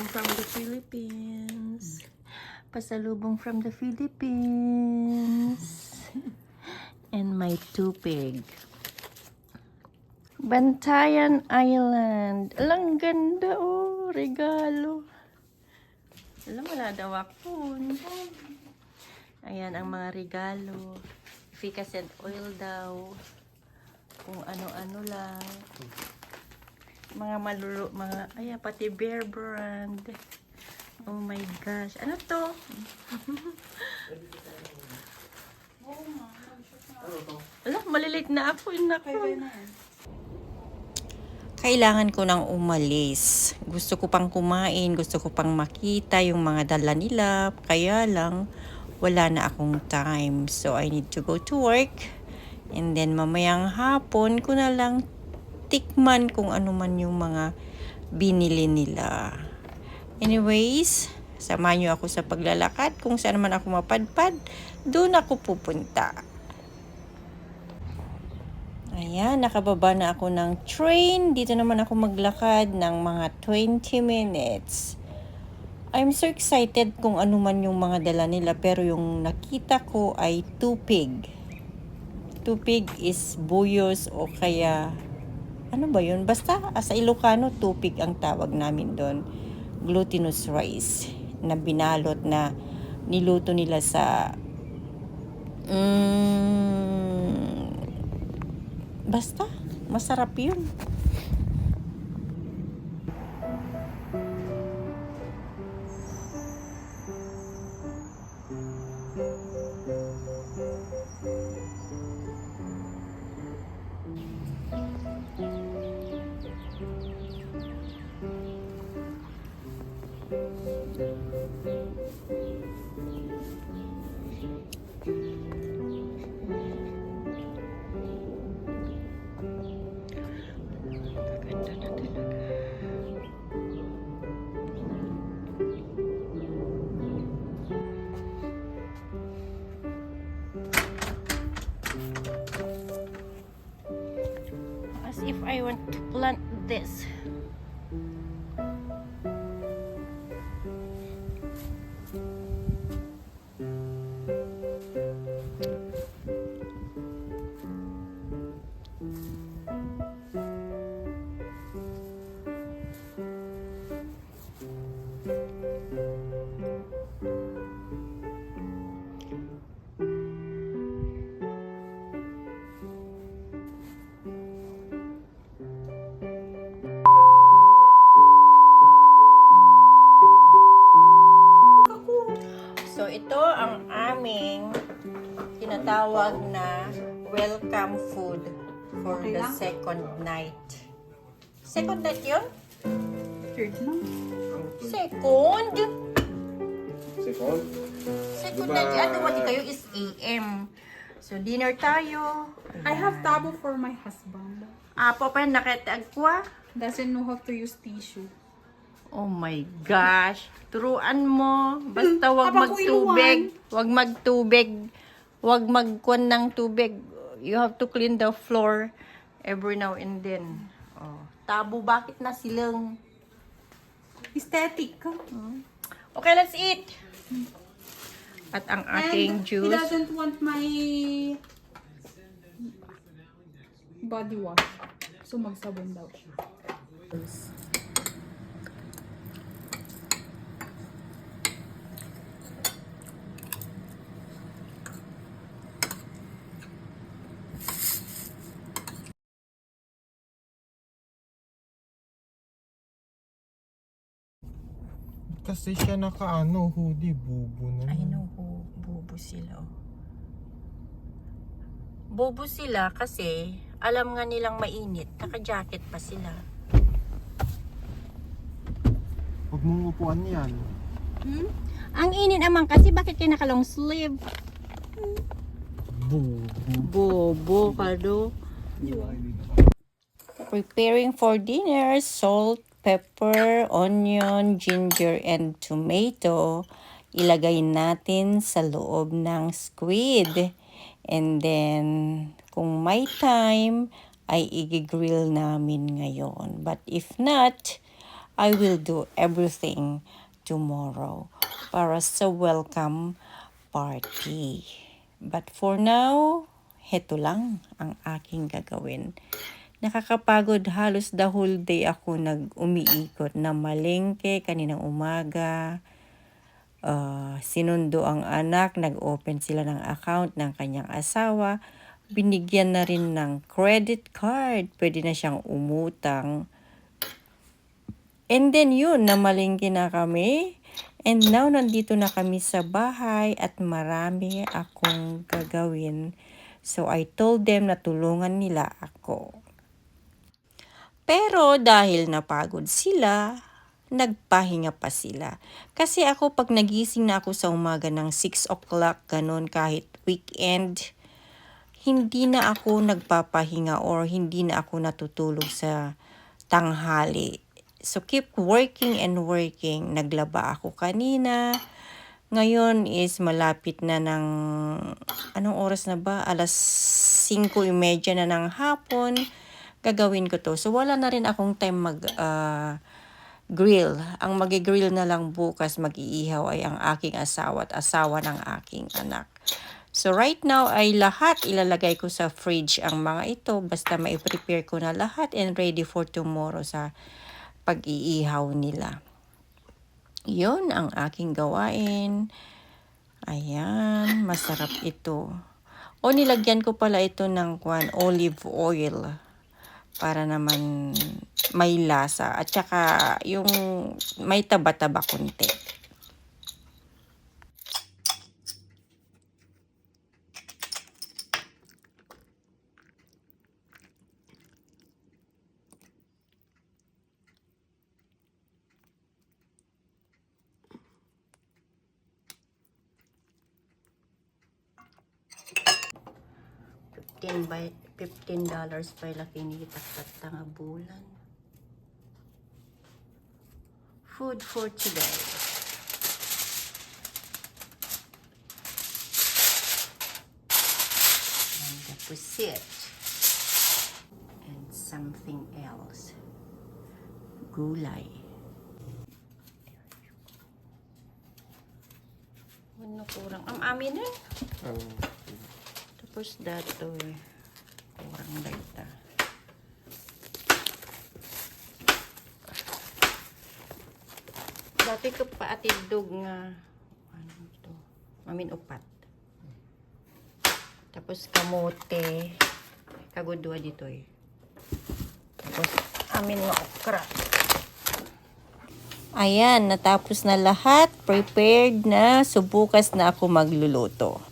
Pasalubong from the Philippines. Pasalubong from the Philippines. And my tupig. Bantayan Island. Alang ganda oh. Regalo. Alam, wala daw ako. Ayan ang mga regalo. Efficacy oil daw. Kung ano-ano lang. Mga malulu, mga, ay, pati Bear Brand. Oh my gosh. Ano to? Ala, malilit na ako. Yun ako. Kailangan ko nang umalis. Gusto ko pang kumain, gusto ko pang makita yung mga dala nila. Kaya lang, wala na akong time. So, I need to go to work. And then, mamayang hapon ko na lang tikman kung ano man yung mga binili nila. Anyways, samahan niyo ako sa paglalakad. Kung saan man ako mapadpad, doon ako pupunta. Ayan, nakababa na ako ng train. Dito naman ako maglakad ng mga 20 minutes. I'm so excited kung ano man yung mga dala nila pero yung nakita ko ay tupig. Tupig is buyos o kaya ano ba yun? Basta ah, sa Ilocano, tupig ang tawag namin doon. Glutinous rice na binalot na niluto nila sa mm, basta masarap yun. If I want to plant this. Tinatawag na welcome food for Okay the lang? second night. Second night yun? Third na. Second? Second? Second Diba- night. Ano ba kayo is AM. So dinner tayo. I have tabo for my husband. Apo pa nakatag ko ah. Doesn't know how to use tissue. Oh my gosh. Turuan mo. Basta wag magtubig. Wag magtubig. Wag magkuan ng tubig. You have to clean the floor every now and then. Oh. Tabo, bakit na silang? Aesthetic. Okay, let's eat. At ang ating And he juice. doesn't want my body wash. So magsabon daw siya. Kasi siya naka-ano, hoodie, bubo na. I know, bu- bobo sila. oh. Bobo sila kasi alam nga nilang mainit. Naka-jacket pa sila. Huwag mong upuan yan. Hmm? Ang init naman kasi bakit kayo naka-long sleeve? Bubo. Bobo ka do. Preparing for dinner, salt, pepper, onion, ginger, and tomato. Ilagay natin sa loob ng squid. And then, kung may time, ay i-grill namin ngayon. But if not, I will do everything tomorrow para sa welcome party. But for now, heto lang ang aking gagawin. Nakakapagod halos the whole day ako nag-umiikot na malengke kaninang umaga. Ah, sinundo ang anak, nag-open sila ng account ng kanyang asawa. Binigyan na rin ng credit card. Pwede na siyang umutang. And then yun, namalingki na kami. And now, nandito na kami sa bahay at marami akong gagawin. So, I told them na tulungan nila ako. Pero dahil napagod sila, nagpahinga pa sila. Kasi ako pag nagising na ako sa umaga ng 6 o'clock, ganun kahit weekend, hindi na ako nagpapahinga or hindi na ako natutulog sa tanghali. So keep working and working. Naglaba ako kanina. Ngayon is malapit na ng anong oras na ba? Alas 5:30 na ng hapon. Gagawin ko to. So wala na rin akong time mag ah, grill. Ang magi-grill na lang bukas mag-iihaw ay ang aking asawa at asawa ng aking anak. So right now ay lahat ilalagay ko sa fridge ang mga ito basta mai-prepare ko na lahat and ready for tomorrow sa pag-iihaw nila. Yun ang aking gawain. Ayan, masarap ito. O nilagyan ko pala ito ng kwan, olive oil para naman may lasa at saka yung may taba-taba konti. $15 by $15 pala kinitak nga bulan. Food for today. And the pusit. And something else. Gulay. Ano kurang? Am amin eh. Ano? Tapos dato eh. Kurang data. Dati ko pa atidog nga ano to? Mamin upat. Tapos kamote. Kagudwa dito eh. Tapos amin nga okra. Ayan, natapos na lahat. Prepared na. So bukas na ako magluluto.